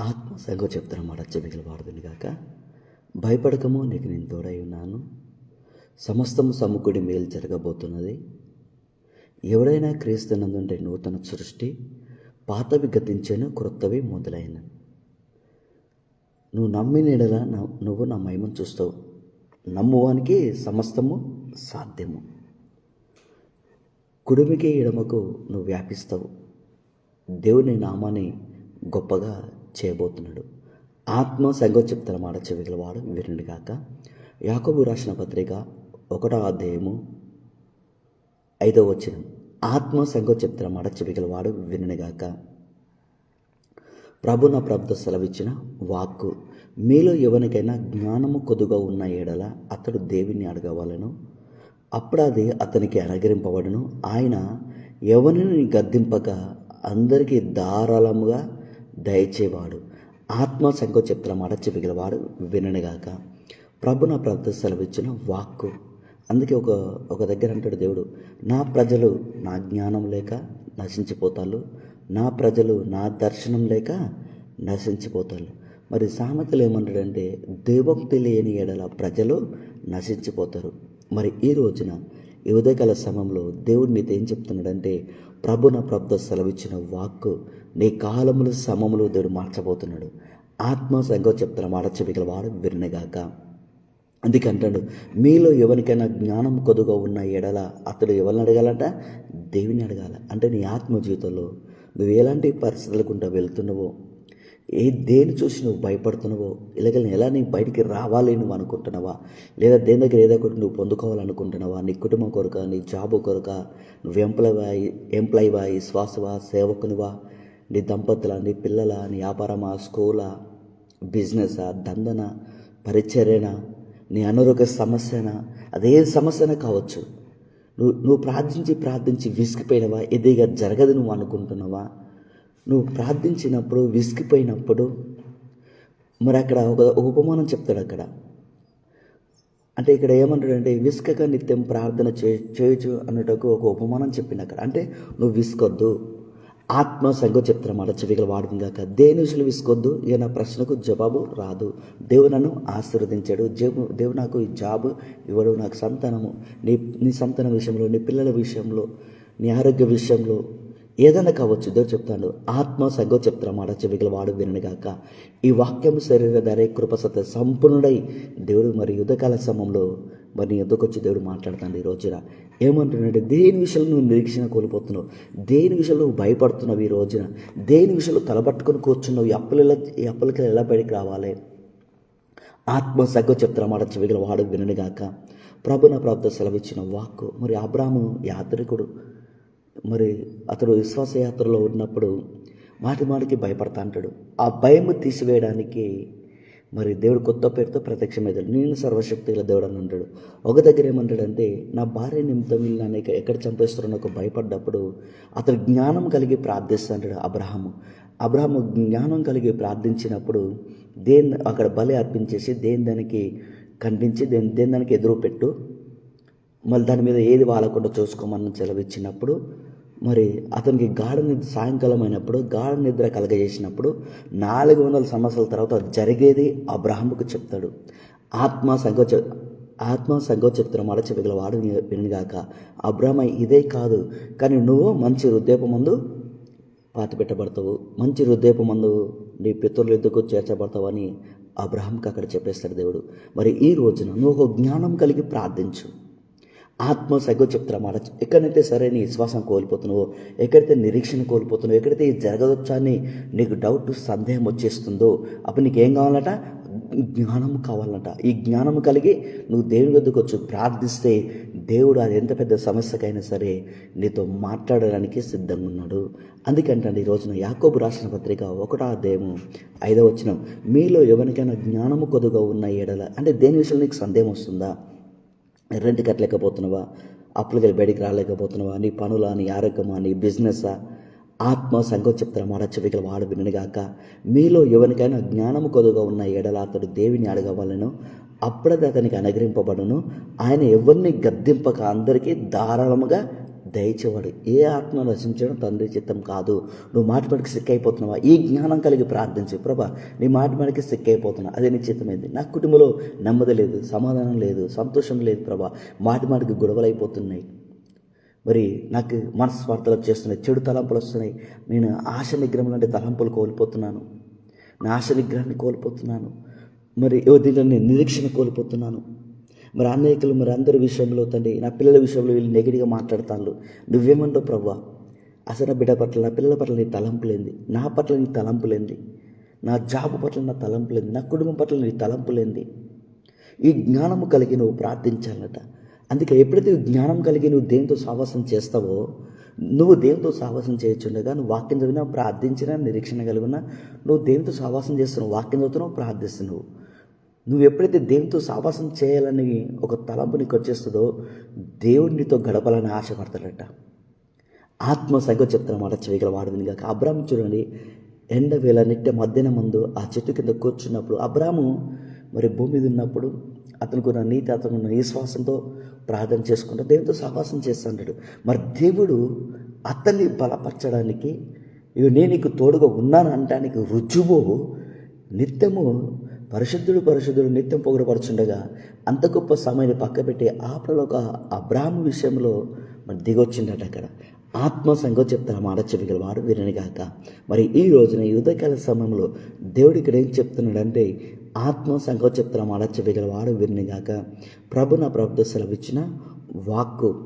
ఆత్మ సగో చెప్తున్న మాట వాడుతుంది కాక భయపడకము నీకు నేను తోడై ఉన్నాను. సమస్తము సమ్ముకుడి మేలు జరగబోతున్నది. ఎవడైనా క్రీస్తునందుంటే నూతన సృష్టి పాతవి గతించను క్రొత్తవి మొదలైన. నువ్వు నమ్మిన ఎడల నా- నువ్వు నా మహిమను చూస్తావు. నమ్మువానికి సమస్తము సాధ్యము. కుడుమికి ఎడమకు నువ్వు వ్యాపిస్తావు. దేవుని నామాన్ని గొప్పగా చేయబోతున్నాడు. ఆత్మ సంగో చెప్తున్న మాట చెవిగలవాడు వినండి కాక యాకబు రాసిన పత్రిక ఒకటో అధ్యాయము ఐదో వచ్చిన ఆత్మ సంగో చెప్తున్న మాట చెవిగలవాడు వినండి గాక. ప్రభు నా ప్రభుత్వ సెలవిచ్చిన వాక్కు. మీలో ఎవరికైనా జ్ఞానము కొద్దుగా ఉన్న ఏడల అతడు దేవిని అడగవాలను. అప్పుడు అది అతనికి అనుగ్రహింపబడును. ఆయన ఎవరిని గద్దింపక అందరికీ ధారాళముగా దయచేవాడు. ఆత్మ సంకో చెప్తున్న మాట చెప్పగలవాడు విననిగాక. ప్రభు నా ప్రభుత్వ సెలవిచ్చిన వాక్కు. అందుకే ఒక ఒక దగ్గర అంటాడు దేవుడు నా ప్రజలు నా జ్ఞానం లేక నశించిపోతారు నా ప్రజలు నా దర్శనం లేక నశించిపోతారు మరి సామెతలు ఏమంటాడంటే దేవోక్తి లేని ఎడల ప్రజలు నశించిపోతారు. మరి ఈ రోజున ఈ ఉదయకాల సమయంలో దేవుడు నీతో ఏం చెప్తున్నాడంటే ప్రభున ప్రభుత్వ సెలవిచ్చిన వాక్కు నీ కాలములు సమములు దేవుడు మార్చబోతున్నాడు. ఆత్మ సంగం చెప్తున్న మాట చెవిగల వాడు విరినగాక అందుకంటాడు మీలో ఎవరికైనా జ్ఞానం కొద్దుగా ఉన్న ఎడల అతడు ఎవరిని అడగాలంట? దేవుని అడగాల. అంటే నీ ఆత్మ జీవితంలో నువ్వు ఎలాంటి పరిస్థితులకు గుండా వెళ్తున్నావో? ఏ దేని చూసి నువ్వు భయపడుతున్నావో? ఇలాగ ఎలా నీ బయటికి రావాలి నువ్వు అనుకుంటున్నావా? లేదా దేని దగ్గర ఏదో ఒకటి నువ్వు పొందుకోవాలనుకుంటున్నావా? నీ కుటుంబం కొరక నీ జాబు కొరక నువ్వు ఎంప్లాయ్ ఎంప్లాయీవా విశ్వాసవా సేవకునివా? నీ దంపతుల నీ పిల్లల నీ వ్యాపారమా స్కూలా బిజినెసా దందన పరిచర్యన నీ అనారోగ్య సమస్యనా అదే సమస్యనే కావచ్చు. నువ్వు నువ్వు ప్రార్థించి ప్రార్థించి విసిగిపోయినవా? ఎదిగా జరగదు నువ్వు అనుకుంటున్నావా? నువ్వు ప్రార్థించినప్పుడు విసిగిపోయినప్పుడు మరి అక్కడ ఒక ఉపమానం చెప్తాడు అక్కడ. అంటే ఇక్కడ ఏమంటాడంటే విసుకక నిత్యం ప్రార్థన చే చేయొచ్చు అన్నట్టుకు ఒక ఉపమానం చెప్పింది అక్కడ. అంటే నువ్వు విసుకొద్దు ఆత్మ సంఘ చెప్తున్న మాట చెవిగల వాడుతుంది కాక దేని విషయంలో విసుకొద్దు ఇక నా ప్రశ్నకు జవాబు రాదు. దేవుడు నన్ను ఆశీర్వదించాడు. జేబు దేవుడు నాకు ఈ జాబ్ ఇవ్వడు నాకు సంతానము. నీ నీ సంతానం విషయంలో నీ పిల్లల విషయంలో నీ ఆరోగ్య విషయంలో ఏదైనా కావచ్చు దేవుడు చెప్తాడు. ఆత్మ సంగో చెప్తున్న మాట చెవిగల వాడు వినగాక ఈ వాక్యం శరీర ధరే కృపసత సంపూర్ణుడై దేవుడు మరి యుద్ధకాల సమయంలో మరి నీ యుద్ధకు వచ్చి దేవుడు మాట్లాడుతాడు ఈ రోజున. ఏమంటున్నాడు దేని విషయంలో నువ్వు నిరీక్షణ కోల్పోతున్నావు? దేని విషయంలో నువ్వు భయపడుతున్నావు ఈ రోజున? దేని విషయంలో తలబట్టుకొని కూర్చున్నావు? ఈ అప్పులు ఎలా ఈ అప్పులకి ఎలా బయటికి రావాలి? ఆత్మ సగ్గ చెప్తున్న మాట చెవిగల వాడు విననిగాక ప్రభు నా ప్రభుత్వ సెలవిచ్చిన వాక్కు. మరి అబ్రాహ్ము యాత్రికుడు మరి అతడు విశ్వాస యాత్రలో ఉన్నప్పుడు మాటి మాటికి భయపడతా అంటాడు. ఆ భయం తీసివేయడానికి మరి దేవుడు కొత్త పేరుతో ప్రత్యక్షమవుతాడు నేను సర్వశక్తి గల దేవుడు అని అంటాడు. ఒక దగ్గర ఏమంటాడంటే నా భార్య నిమిత్తం వీళ్ళు నన్ను ఎక్కడ చంపేస్తారో నాకు భయపడ్డప్పుడు అతడు జ్ఞానం కలిగి ప్రార్థిస్తా అంటాడు అబ్రహాము. అబ్రహాము జ్ఞానం కలిగి ప్రార్థించినప్పుడు దేని అక్కడ బలి అర్పించేసి దేని దానికి ఖండించి దేని దేని దానికి ఎదురు పెట్టు. మళ్ళీ దాని మీద ఏది వాలకుండా చూసుకోమని సెలవిచ్చినప్పుడు మరి అతనికి గాఢ నిద్ర సాయంకాలం అయినప్పుడు గాఢ నిద్ర కలగజేసినప్పుడు నాలుగు వందల సంవత్సరాల తర్వాత జరిగేది అబ్రహాముకు చెప్తాడు. ఆత్మ సంకోచ ఆత్మ సంకోచిత్రం చెప్తున్న మాట చెప్పగల వాడు వినగాక అబ్రహ్మ ఇదే కాదు కానీ నువ్వు మంచి హృదయపమందు పాతి పెట్టబడతావు మంచి హృదయపమందు నీ పితరులు ఎందుకు చేర్చబడతావు అని అక్కడ చెప్పేస్తాడు దేవుడు. మరి ఈ రోజున నువ్వు ఒక జ్ఞానం కలిగి ప్రార్థించు. ఆత్మ సగో చెప్తారా మాట ఎక్కడైతే సరే నీ విశ్వాసం కోల్పోతున్నావో ఎక్కడైతే నిరీక్షణ కోల్పోతున్నావో ఎక్కడైతే ఈ జరగవచ్చా అని నీకు డౌట్ సందేహం వచ్చేస్తుందో అప్పుడు నీకు ఏం కావాలట? జ్ఞానం కావాలట. ఈ జ్ఞానం కలిగి నువ్వు దేవుని వద్దకు వచ్చి ప్రార్థిస్తే దేవుడు అది ఎంత పెద్ద సమస్యకైనా సరే నీతో మాట్లాడడానికి సిద్ధంగా ఉన్నాడు. అందుకంటే ఈ రోజున యాకోబు రాసిన పత్రిక ఒకటో అధ్యాయము ఐదో వచ్చిన మీలో ఎవరికైనా జ్ఞానము కొద్దుగా ఉన్న ఏడల అంటే దేని విషయంలో నీకు సందేహం వస్తుందా? రెంట్ కట్టలేకపోతున్నావా? అప్పులుగా బయటికి రాలేకపోతున్నావా? నీ పనులా నీ ఆరోగ్యమా నీ బిజినెస్సా? ఆత్మ సంఘం చెప్తున్న మాట చెవికలు వాడు వినగాక మీలో ఎవరికైనా జ్ఞానము కొదుగా ఉన్న ఎడల అతడు దేవిని అడగవలను. అప్పుడది అతనికి అనుగ్రహింపబడును. ఆయన ఎవరిని గద్దింపక అందరికీ ధారాళముగా దయచేవాడు. ఏ ఆత్మ రచించడం తండ్రి చిత్తం కాదు. నువ్వు మాటి మాటికి సిక్ అయిపోతున్నావా ఈ జ్ఞానం కలిగి ప్రార్థించు ప్రభా నీ మాటి మాటికి సిక్ అయిపోతున్నా అదే నిశ్చితమైంది. నా కుటుంబంలో నెమ్మది లేదు సమాధానం లేదు సంతోషం లేదు ప్రభా. మాటి మాటికి గొడవలు అయిపోతున్నాయి మరి నాకు మనస్వార్థలు చేస్తున్నాయి చెడు తలంపులు వస్తున్నాయి. నేను ఆశ నిగ్రహం లాంటి తలంపులు కోల్పోతున్నాను. నా ఆశ నిగ్రహాన్ని కోల్పోతున్నాను. మరి దీంట్లో నేను నిరీక్షణ కోల్పోతున్నాను. మరి అనేకులు మరి అందరి విషయంలో తండ్రి నా పిల్లల విషయంలో వీళ్ళు నెగిటివ్గా మాట్లాడతాను నువ్వేమంటావు ప్రభా? అసలు నా బిడ్డ పట్ల నా పిల్లల పట్ల నీ తలంపులేంది నా పట్ల నీ తలంపులేంది నా జాబ్ పట్ల నా తలంపులేంది నా కుటుంబం పట్ల నీ తలంపులేంది ఈ జ్ఞానము కలిగి నువ్వు ప్రార్థించాలట. అందుకే ఎప్పుడైతే జ్ఞానం కలిగి నువ్వు దేంతో సావాసం చేస్తావో నువ్వు దేవునితో సావాసం చేయొచ్చుండగా నువ్వు వాక్యం చదివినా ప్రార్థించినా నిరీక్షణ కలిగినా నువ్వు దేవునితో సావాసం చేస్తున్నావు వాక్యం చదువుతున్నావు ప్రార్థిస్తున్నావు. నువ్వు ఎప్పుడైతే దేవునితో సావాసం చేయాలని ఒక తలంపు నీకు వచ్చేస్తుందో దేవుడు గడపాలని ఆశపడతాడట. ఆత్మ సంగతి చెప్తున్న మాట చేయగల వాడు కాక అబ్రాహ్మ చూడండి ఎండ వేళ నిట్ట మధ్యాహ్నం ముందు ఆ చెట్టు కింద కూర్చున్నప్పుడు అబ్రాహ్ము మరి భూమి మీద ఉన్నప్పుడు అతనికి ఉన్న నీతి అతను ఉన్న విశ్వాసంతో ప్రార్థన చేసుకుంటూ దేవునితో సహవాసం చేస్తాడు మరి దేవుడు అతన్ని బలపరచడానికి ఇవి నేను నీకు తోడుగా ఉన్నాను అనడానికి రుజువు నిత్యము పరిశుద్ధుడు పరిశుద్ధుడు నిత్యం పొగడపరుచుండగా అంత గొప్ప సమయాన్ని పక్కపెట్టి ఆపలో ఒక అబ్రాహ్మ విషయంలో మరి దిగొచ్చిండట అక్కడ. ఆత్మ సంఘం చెప్తాను మాట చెప్పగలవాడు వినని గాక. మరి ఈ రోజున యుద్ధకాల సమయంలో దేవుడు ఇక్కడ ఏం చెప్తున్నాడంటే ఆత్మ సంఘం చెప్తున్న మాట చెప్పగలవాడు వినని గాక. ప్రభు నా ప్రభుత్వ సెలవిచ్చిన వాక్కు.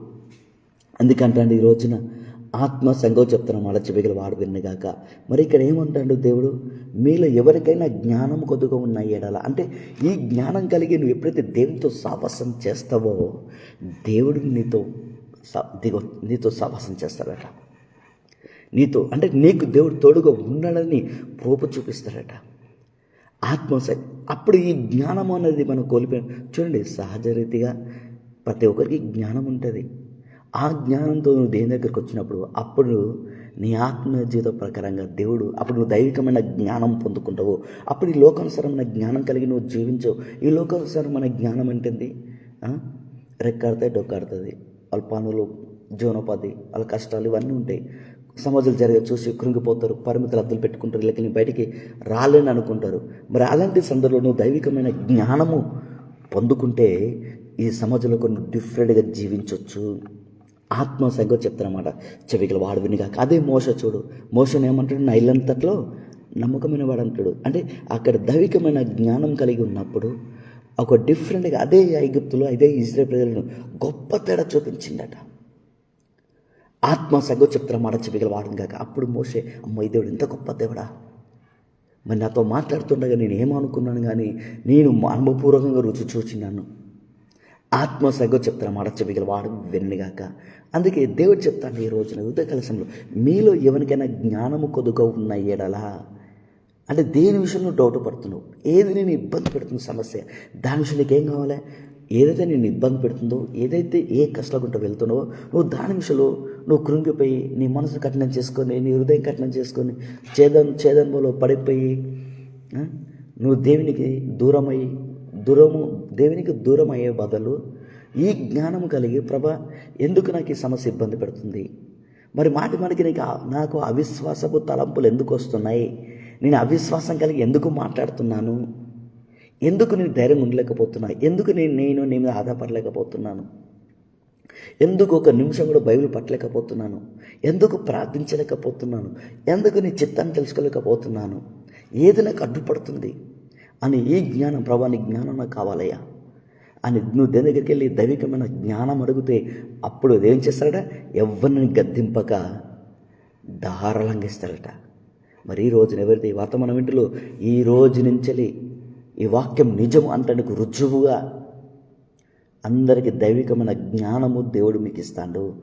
ఎందుకంటే ఈ రోజున ఆత్మ సంగతి చెప్తున్న మాట చెప్పగల వాడు విన్నగాక మరి ఇక్కడ ఏమంటాడు దేవుడు? మీలో ఎవరికైనా జ్ఞానం కొద్దుగా ఉన్న ఎడల. అంటే ఈ జ్ఞానం కలిగి నువ్వు ఎప్పుడైతే దేవునితో సాహసం చేస్తావో దేవుడు నీతో స- దిగో నీతో సాహసం చేస్తాడట. నీతో అంటే నీకు దేవుడు తోడుగా ఉన్నాడని రూపు చూపిస్తాడట. ఆత్మ అప్పుడు ఈ జ్ఞానం అనేది మనం కోల్పోయాం. చూడండి సహజ రీతిగా ప్రతి ఒక్కరికి జ్ఞానం ఉంటుంది. ఆ జ్ఞానంతో నువ్వు దేని దగ్గరికి వచ్చినప్పుడు అప్పుడు నీ ఆత్మ జీవిత ప్రకారంగా దేవుడు అప్పుడు నువ్వు దైవికమైన జ్ఞానం పొందుకుంటావు. అప్పుడు ఈ లోకానుసరమైన జ్ఞానం కలిగి నువ్వు జీవించవు ఈ లోకానుసరమైన జ్ఞానం ఏంటింది ఆ? రెక్కాడితే డొక్కాడుతుంది. వాళ్ళ పనులు జీవనోపాధి వాళ్ళ కష్టాలు ఇవన్నీ ఉంటాయి. సమాజాలు జరిగే చూసి కృంగిపోతారు పరిమితులు అద్దలు పెట్టుకుంటారు. లేక బయటికి రాలేని అనుకుంటారు. మరి అలాంటి సందర్భంలో నువ్వు దైవికమైన జ్ఞానము పొందుకుంటే ఈ సమాజంలో కొన్ని డిఫరెంట్గా జీవించవచ్చు ఆత్మ సంగతి చెప్తారన్నమాట. చెవిగల వాడు వినిగాక అదే మోస చూడు మోసను ఏమంటాడు? నా ఇల్లంతట్లో నమ్మకమైన వాడు అంటాడు. అంటే అక్కడ దైవికమైన జ్ఞానం కలిగి ఉన్నప్పుడు ఒక డిఫరెంట్గా అదే ఐగుప్తులో అదే ఇజ్రాయల్ ప్రజలను గొప్ప తేడా చూపించిందట. ఆత్మ సంగతి చెప్తారా మాట చెప్పగల వాడు కాక అప్పుడు మోసే అమ్మ దేవుడు ఇంత గొప్ప దేవుడా? మరి నాతో మాట్లాడుతుండగా నేను ఏమనుకున్నాను కానీ నేను అనుభవపూర్వకంగా రుచి చూచినాను ఆత్మ సంగతి చెప్తారా మాట చెప్పగల వాడు వెన్నుగాక. అందుకే దేవుడు చెప్తాను ఈ రోజున ఉదయ సమయంలో మీలో ఎవరికైనా జ్ఞానము కొద్దుగా ఉన్న ఎడలా? అంటే దేని విషయంలో డౌట్ పడుతున్నావు? ఏది నేను ఇబ్బంది పెడుతున్న సమస్య? దాని విషయం నీకు ఏం కావాలి? ఏదైతే నేను ఇబ్బంది పెడుతుందో ఏదైతే ఏ కష్టాలకుంటూ వెళ్తున్నావో నువ్వు దాని విషయంలో నువ్వు కృంగిపోయి నీ మనసు కఠినం చేసుకొని నీ హృదయం కఠినం చేసుకొని చేదన్ చేదన్మలో పడిపోయి నువ్వు దేవునికి దూరమై దూరము దేవునికి దూరం అయ్యే బదులు ఈ జ్ఞానం కలిగి ప్రభ ఎందుకు నాకు ఈ సమస్య ఇబ్బంది పెడుతుంది? మరి మాటి మనకి నీకు నాకు అవిశ్వాసపు తలంపులు ఎందుకు వస్తున్నాయి? నేను అవిశ్వాసం కలిగి ఎందుకు మాట్లాడుతున్నాను? ఎందుకు నేను ధైర్యం ఉండలేకపోతున్నా? ఎందుకు నేను నేను నీ మీద ఆధారపడలేకపోతున్నాను? ఎందుకు ఒక నిమిషం కూడా బైబిల్ పట్టలేకపోతున్నాను? ఎందుకు ప్రార్థించలేకపోతున్నాను? ఎందుకు నీ చిత్తాన్ని తెలుసుకోలేకపోతున్నాను? ఏది నాకు అడ్డుపడుతుంది? అని ఈ జ్ఞానం ప్రభా నీ జ్ఞానం నాకు కావాలయ్యా? అని నువ్వు దేని దగ్గరికి వెళ్ళి దైవికమైన జ్ఞానం అడిగితే అప్పుడు ఏం చేస్తాడట ఎవరిని గద్దింపక దారలంగిస్తాడట మరి ఈ రోజున ఎవరైతే ఈ వర్తమానం ఇంటిలో ఈ రోజు నుంచి ఈ వాక్యం నిజం అంటానికి రుజువుగా అందరికీ దైవికమైన జ్ఞానము దేవుడు మీకు ఇస్తాడు.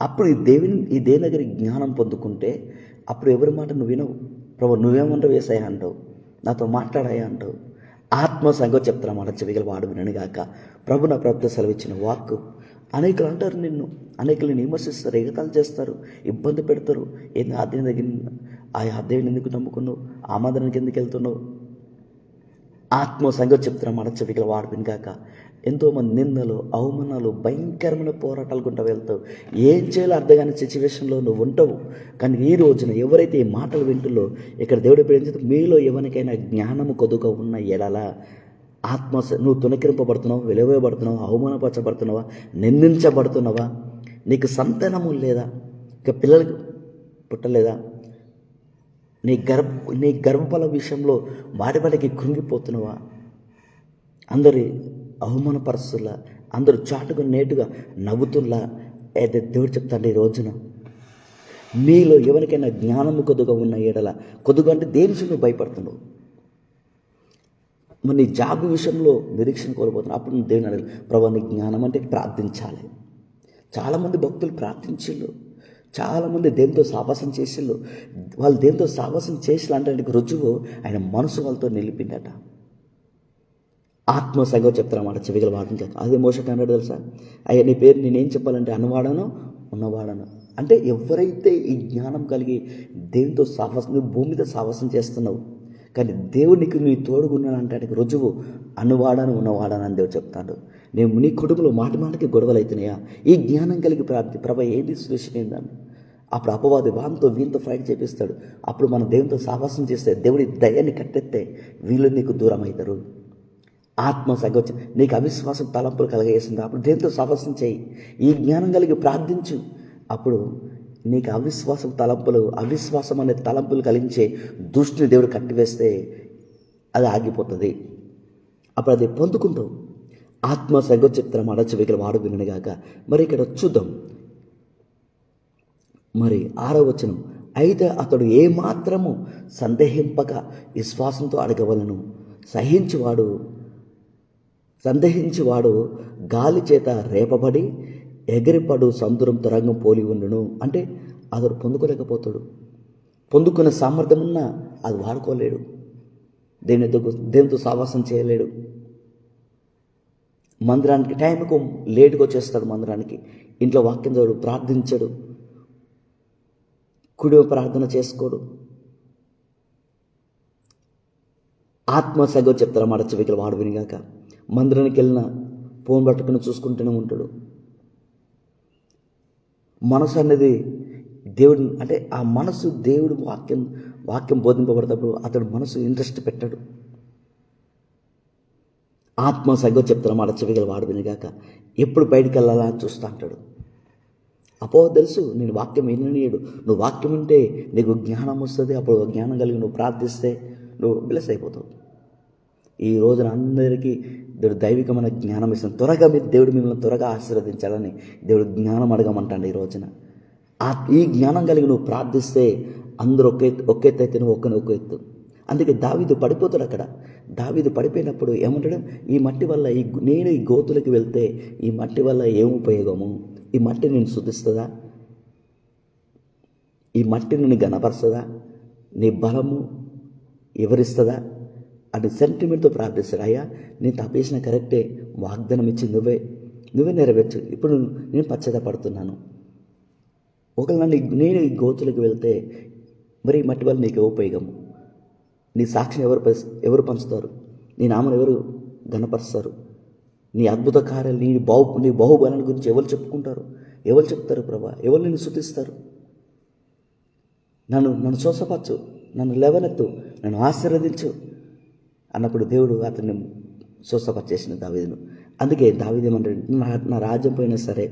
అప్పుడు ఈ దేవుని ఈ దేని దగ్గర జ్ఞానం పొందుకుంటే అప్పుడు ఎవరి మాట నువ్వు వినవు? ప్రభు నువ్వేమంటావు? వేసాయా అంటావు? నాతో మాట్లాడాయా అంటూ ఆత్మ సంగతి చెప్తున్న మాట చెవిగల వాడు వినగాక ప్రభు నా ప్రభుత్వ సెలవిచ్చిన వాక్కు అనేకులు అంటారు నిన్ను. అనేకులు నిన్ను విమర్శిస్తారు ఎగతాలు చేస్తారు ఇబ్బంది పెడతారు. ఏంది ఆ దేవుని దగ్గర ఆ దేవుని ఎందుకు నమ్ముకున్నావు? ఆ ఎందుకు వెళ్తున్నావు? ఆత్మ సంగతి చెప్తున్న మాట చెవిగల వాడు వినగాక ఎంతోమంది నిందలు అవమానాలు భయంకరమైన పోరాటాలు గుంట వెళ్తావు ఏం చేయాలో అర్థం కాని సిచ్యువేషన్లో నువ్వు ఉంటావు. కానీ ఈ రోజున ఎవరైతే ఈ మాటలు వింటుల్లో ఇక్కడ దేవుడు ప్రేమించదు మీలో ఎవరికైనా జ్ఞానము కొద్దుగా ఉన్న ఎడలా ఆత్మ నువ్వు తునకిరింపబడుతున్నావు వెలువబడుతున్నావా అవమానపరచబడుతున్నావా నిందించబడుతున్నావా? నీకు సంతానము లేదా? ఇక పిల్లలకు పుట్టలేదా? నీ గర్భ నీ గర్భఫల విషయంలో వాడి వాడికి కృంగిపోతున్నావా? అందరి అవమానపరుస్తులా అందరూ చాటుగా నేటుగా నవ్వుతుల్లా అయితే దేవుడు చెప్తాడు ఈ రోజున మీలో ఎవరికైనా జ్ఞానము కొద్దుగా ఉన్న ఏడల కొద్దుగా అంటే దేని నువ్వు భయపడుతున్నావు? మరి నీ జాబ్ విషయంలో నిరీక్షణ కోల్పోతున్నావు. అప్పుడు నువ్వు దేవుని అడగాలి ప్రభా నీ జ్ఞానం అంటే ప్రార్థించాలి. చాలామంది భక్తులు ప్రార్థించిళ్ళు. చాలామంది దేవునితో సావాసం చేసిళ్ళు. వాళ్ళు దేవునితో సావాసం చేసిళ్ళు అంటే రుజువు ఆయన మనసు వాళ్ళతో నిలిపిందట. ఆత్మ సగం చెప్తారన్నమాట చెవిగల వాటిని చెప్తాను అదే మోసకి అన్నాడు తెలుసా? అయ్యా నీ పేరు నేనేం చెప్పాలంటే అన్నవాడను ఉన్నవాడను. అంటే ఎవరైతే ఈ జ్ఞానం కలిగి దేవునితో సాహసం నువ్వు భూమి మీద సాహసం చేస్తున్నావు కానీ దేవునికి నీ తోడుగున్నానంటే రుజువు అనువాడాను ఉన్నవాడను అని దేవుడు చెప్తాడు. నేను నీ కుటుంబంలో మాటి మాటకి గొడవలు అవుతున్నాయా ఈ జ్ఞానం కలిగి ప్రార్థి ప్రభ ఏది సృష్టిందని అప్పుడు అపవాది వాంతో వీంతో ఫైట్ చేపిస్తాడు. అప్పుడు మన దేవునితో సాహసం చేస్తే దేవుడి దయాన్ని కట్టెత్తే వీళ్ళు నీకు దూరం అవుతారు ఆత్మ సగోచ నీకు అవిశ్వాసం తలంపులు కలగేసింది. అప్పుడు దేవునితో సాహసం చేయి? ఈ జ్ఞానం కలిగి ప్రార్థించు. అప్పుడు నీకు అవిశ్వాసం తలంపులు అవిశ్వాసం అనే తలంపులు కలిగించే దృష్టిని దేవుడు కట్టివేస్తే అది ఆగిపోతుంది. అప్పుడు అది పొందుకుంటావు. ఆత్మ సగో చిత్రం అడచవికల వాడు వినగాక మరి ఇక్కడ చూద్దాం. మరి ఆరో వచనం. అయితే అతడు ఏమాత్రము సందేహింపక విశ్వాసంతో అడగవలను. సహించువాడు సందేహించి వాడు గాలి చేత రేపబడి ఎగిరిపడు సముద్రం తరంగం పోలి ఉండును. అంటే అతడు పొందుకోలేకపోతాడు. పొందుకునే సామర్థ్యం ఉన్నా అది వాడుకోలేడు. దేనితో దేనితో సావాసం చేయలేడు. మందిరానికి టైంకు లేటుగా వచ్చేస్తాడు మందిరానికి. ఇంట్లో వాక్యం చదువు ప్రార్థించడు. కుడి ప్రార్థన చేసుకోడు. ఆత్మ సగో చెప్తారు మాట వాడు వినిగాక. మందిరానికి వెళ్ళిన ఫోన్ పట్టుకుని చూసుకుంటూనే ఉంటాడు. మనసు అనేది దేవుడి అంటే ఆ మనసు దేవుడు వాక్యం వాక్యం బోధింపబడేటప్పుడు అతడు మనసు ఇంట్రెస్ట్ పెట్టాడు. ఆత్మ సగో చెప్తారు మాట చెవిగల వాడు వినిగాక ఎప్పుడు బయటికి వెళ్ళాలా అని చూస్తూ అంటాడు. అపో తెలుసు నేను వాక్యం విననీయడు. నువ్వు వాక్యం ఉంటే నీకు జ్ఞానం వస్తుంది అప్పుడు జ్ఞానం కలిగి నువ్వు ప్రార్థిస్తే నువ్వు బ్లెస్ అయిపోతావు. ఈ రోజున అందరికీ దేవుడు దైవికమైన జ్ఞానం ఇస్తుంది. త్వరగా మీరు దేవుడు మిమ్మల్ని త్వరగా ఆశీర్వదించాలని దేవుడు జ్ఞానం అడగమంటాడు ఈ రోజున. ఆ ఈ జ్ఞానం కలిగి నువ్వు ప్రార్థిస్తే అందరూ ఒకే ఒక్క అయితే నువ్వు ఒక్కని ఒక ఎత్తు. అందుకే దావీదు పడిపోతాడు అక్కడ. దావీదు పడిపోయినప్పుడు ఏమంటాడు? ఈ మట్టి వల్ల ఈ నేను ఈ గోతులకి వెళ్తే ఈ మట్టి వల్ల ఏం ఉపయోగము? ఈ మట్టి నేను శుద్ధిస్తుందా? ఈ మట్టి నేను గనపరుస్తుందా నీ బలము ఎవరిస్తుందా? అటు సెంటిమెంట్తో ప్రార్థిస్తాడు. అయ్యా నేను తప్పేసిన కరెక్టే వాగ్దానం ఇచ్చి నువ్వే. నువ్వే నెరవేర్చు. ఇప్పుడు నేను పశ్చాత్తపడుతున్నాను ఒకవేళ నన్ను నేను ఈ గోతులకు వెళ్తే మరి మట్టి వల్ల నీకు ఉపయోగము నీ సాక్షిని ఎవరు ఎవరు పంచుతారు? నీ నామను ఎవరు గణపరుస్తారు నీ అద్భుత కార్యాలు నీ బాహు నీ బాహుబలాన్ని గురించి ఎవరు చెప్పుకుంటారు? ఎవరు చెప్తారు ప్రభా? ఎవరు నిన్ను శుతిస్తారు నన్ను నన్ను శోసపరచు నన్ను లేవనెత్తు. నన్ను ఆశీర్వదించు. అన్నప్పుడు దేవుడు అతన్ని స్వస్థపరిచేసిన దావీదును. అందుకే దావీదు నా నా రాజ్యం పోయినా సరే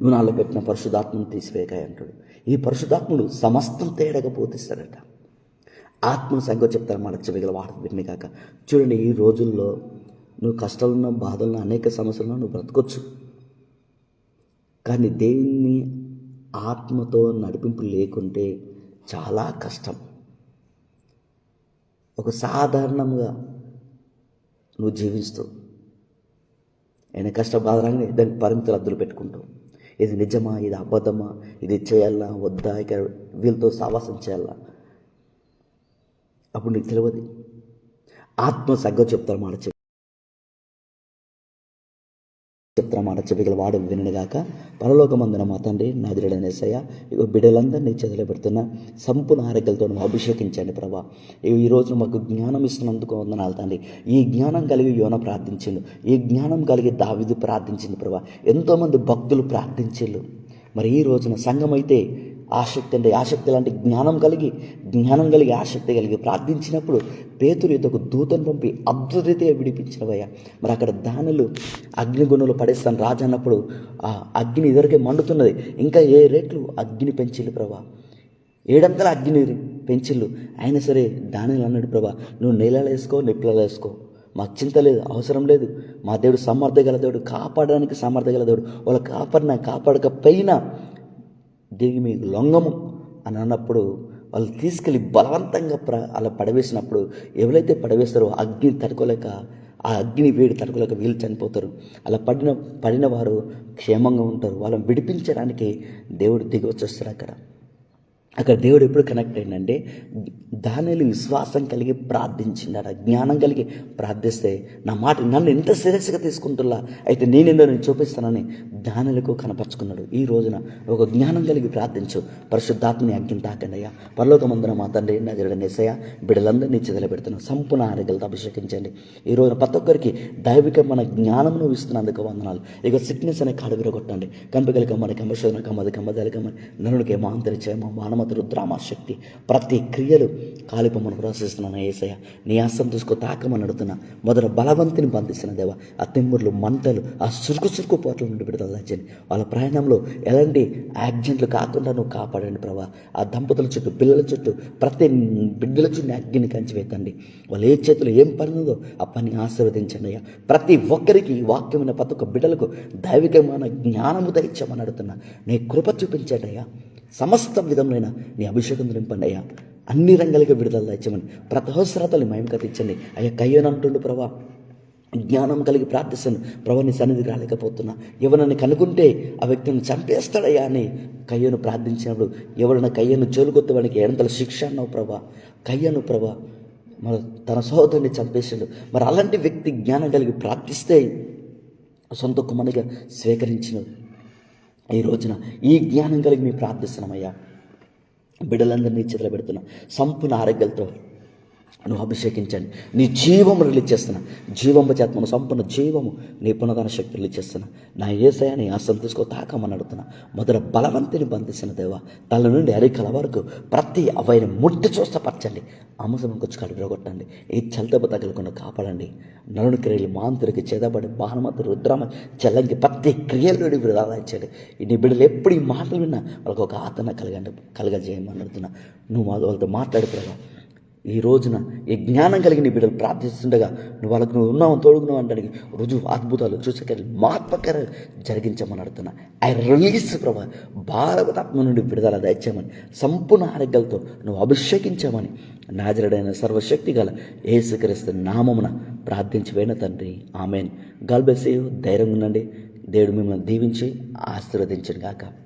నువ్వు నాలో పెట్టిన పరిశుధాత్మను తీసివేకాయ అంటాడు. ఈ పరిశుధాత్ముడు సమస్తం తేడాగా పోతిస్తాడట ఆత్మ సంగో చెప్తారు మన చెవిగల వాడ విని కాక. చూడండి ఈ రోజుల్లో నువ్వు కష్టాలున్న బాధలను అనేక సమస్యలను నువ్వు బ్రతకొచ్చు. కానీ దేవుని ఆత్మతో నడిపింపు లేకుంటే చాలా కష్టం. ఒక సాధారణంగా నువ్వు జీవిస్తూ ఆయన కష్ట బాధలని దానికి పరిమితులు అద్దులు పెట్టుకుంటావు. ఇది నిజమా? ఇది అబద్ధమా? ఇది చేయాలా? వద్దా? ఇక వీళ్ళతో సావాసం చేయాలా? అప్పుడు నీకు తెలియదు. ఆత్మ సగ్గ చెప్తారు మాట చెప్ మాట చెవిగల వాడు వినగాక పరలోకమందున మా తండ్రి నాదిరడనేసయ్య ఇగో బిడ్డలందరినీ చెదలబెడుతున్న సంపూర్ణ ఆరోగ్యాలతో అభిషేకించండి ప్రభా. ఈ రోజు మాకు జ్ఞానం ఇస్తున్నందుకు వందనాలు తండ్రి. ఈ జ్ఞానం కలిగి యోన ప్రార్థించిండు. ఈ జ్ఞానం కలిగి దావిదు ప్రార్థించింది ప్రభా. ఎంతోమంది భక్తులు ప్రార్థించిండు మరి ఈ రోజున సంఘం అయితే ఆసక్తి అంటే ఆసక్తి లాంటి జ్ఞానం కలిగి జ్ఞానం కలిగి ఆసక్తి కలిగి ప్రార్థించినప్పుడు పేతురు యొక్క దూతను పంపి అద్భుతరీతిగా విడిపించినవయ్యా. మరి అక్కడ దానిలు అగ్నిగుణులు పడేస్తాను రాజు అన్నప్పుడు ఆ అగ్ని ఇద్దరికే మండుతున్నది. ఇంకా ఏ రేట్లు? అగ్ని పెంచిల్లు ప్రభా. ఏడంతల అగ్ని పెంచిల్లు. అయినా సరే దానిలో అన్నాడు ప్రభా నువ్వు నీళ్ళలో వేసుకో నిప్పులలో వేసుకో. మాకు చింత లేదు అవసరం లేదు. మా దేవుడు సమర్థ గల దేవుడు కాపాడడానికి సమర్థ గల దేవుడు. వాళ్ళు కాపాడినా కాపాడకపోయినా దేవి మీకు లొంగము అని అన్నప్పుడు వాళ్ళు తీసుకెళ్ళి బలవంతంగా ప్ర అలా పడవేసినప్పుడు ఎవరైతే పడవేస్తారో అగ్ని తడుకోలేక ఆ అగ్ని వేడి తడుకోలేక వీళ్ళు చనిపోతారు. అలా పడిన పడిన వారు క్షేమంగా ఉంటారు. వాళ్ళని విడిపించడానికి దేవుడు దిగి వచ్చేస్తారు అక్కడ. అక్కడ దేవుడు ఎప్పుడు కనెక్ట్ అయిందంటే దానిలో విశ్వాసం కలిగి ప్రార్థించిండట జ్ఞానం కలిగి ప్రార్థిస్తే నా మాట నన్ను ఎంత సీరియస్గా తీసుకుంటున్నా అయితే నేనేందో నేను చూపిస్తానని దానిలకు కనపరుచుకున్నాడు. ఈ రోజున ఒక జ్ఞానం కలిగి ప్రార్థించు. పరిశుద్ధాత్మని అగ్ని తాకండి అయ్యా. పరలోకమందున మా తండ్రి నజరడనేసయ్య బిడ్డలందరినీ చెదలు పెడుతున్నాం. సంపూర్ణ ఆరోగ్యాలతో అభిషేకించండి. ఈ రోజున ప్రతి ఒక్కరికి దైవిక మన జ్ఞానమును ఇస్తున్నందుకు వందనాలు. ఇక సిక్నెస్ అనే కాడు విరగొట్టండి. కంపికలు కమ్మని కమ్మశోధన కమ్మది కమ్మదలి కమ్మని నరునికి మాంతరిచే మానవ మానమత రుద్రామ శక్తి. ప్రతి క్రియలు కాలిపమ్మను ప్రదర్శిస్తున్నాను ఏసయ్య. నీ ఆసం తీసుకో తాకమని అడుగుతున్నా మొదట బలవంతిని బంధిస్తున్న దేవ ఆ తిమ్ముర్లు మంటలు ఆ సురుకు సురుకు పోట్ల నుండి విడుదల తెచ్చండి వాళ్ళ ప్రయాణంలో ఎలాంటి యాక్సిడెంట్లు కాకుండా నువ్వు కాపాడండి ప్రభా. ఆ దంపతుల చుట్టూ పిల్లల చుట్టూ ప్రతి బిడ్డల చుట్టూ అగ్గిని కంచివేతండి వాళ్ళు ఏ చేతిలో ఏం పని ఆ పని ఆశీర్వదించండి అయ్యా. ప్రతి ఒక్కరికి ఈ వాక్యమైన ప్రతి ఒక్క బిడ్డలకు దైవికమైన జ్ఞానము దయచమని అడుగుతున్నా. నీ కృప చూపించండి అయ్యా. సమస్త విధములైన నీ అభిషేకం నింపండి అయ్యా. అన్ని రంగాలుగా విడుదల దాచమని ప్రతహస్రతలు అవసరతలు మయంగా అయ్యా కయ్యనంటుండు ప్రభా. జ్ఞానం కలిగి ప్రార్థిస్తాను. ప్రభుని సన్నిధి రాలేకపోతున్నా. ఎవరిని కనుకుంటే ఆ వ్యక్తిని చంపేస్తాడయ్యా అని కయ్యను ప్రార్థించినప్పుడు ఎవరైనా కయ్యను చోలుకొత్తే వాడికి ఎంతల శిక్ష అన్నావు ప్రభా. కయ్యను ప్రభా మరి తన సహోదరుని చంపేశాడు మరి అలాంటి వ్యక్తి జ్ఞానం కలిగి ప్రార్థిస్తే సొంత కుమ్మనిగా స్వీకరించిన ఈ రోజున ఈ జ్ఞానం కలిగి మేము ప్రార్థిస్తున్నామయ్యా. బిడ్డలందరినీ చేతులు పెడుతున్నా. సంపూర్ణ ఆరోగ్యాలతో నువ్వు అభిషేకించండి. నీ జీవము రిలీజ్ చేస్తున్నా జీవము చేతను సంపూర్ణ జీవము నీ పునదాన శక్తి రిలీజ్ చేస్తున్నా. నా ఏసయ నీ ఆసం తీసుకో తాకమని అడుగుతున్నా. మొదట బలవంతిని బంధించిన దేవ తల నుండి అరికల వరకు ప్రతి అవైన ముట్టి చూస్తపరచండి అమసం కొంచెం కడుపు విరగొట్టండి. ఏ చల్తపు తగలకుండా కాపాడండి. నరుని క్రియలు మాంతుడికి చేదబడి బాణమతి రుద్రమ చెల్లంకి ప్రతి క్రియల నుండి విడుదల ఇచ్చాడు నీ బిడ్డలు ఎప్పుడు ఈ మాటలు విన్నా వాళ్ళకు ఒక ఆతన కలగండి కలగజేయమని అడుగుతున్నా. నువ్వు మా- వాళ్ళతో మాట్లాడుతున్నావు ఈ రోజున ఈ జ్ఞానం కలిగిన నీ బిడ్డలు ప్రార్థిస్తుండగా నువ్వు వాళ్ళకు నువ్వు ఉన్నావు తోడుకున్నావు అంటానికి రుజువు అద్భుతాలు చూసకరి మహత్వకర జరిగించమని అడుగుతున్నా. ఐ రిలీజ్ ప్రభా భారతాత్మ నుండి విడుదల దయచేయమని సంపూర్ణ ఆరోగ్యాలతో నువ్వు అభిషేకించామని నాజరుడైన సర్వశక్తి గల ఏసుక్రీస్తు నామమున ప్రార్థించి వేణ తండ్రి. ఆమెన్. గాల్బెసేయు ధైర్యంగా ఉండండి. దేవుడు మిమ్మల్ని దీవించి ఆశీర్వదించను గాక.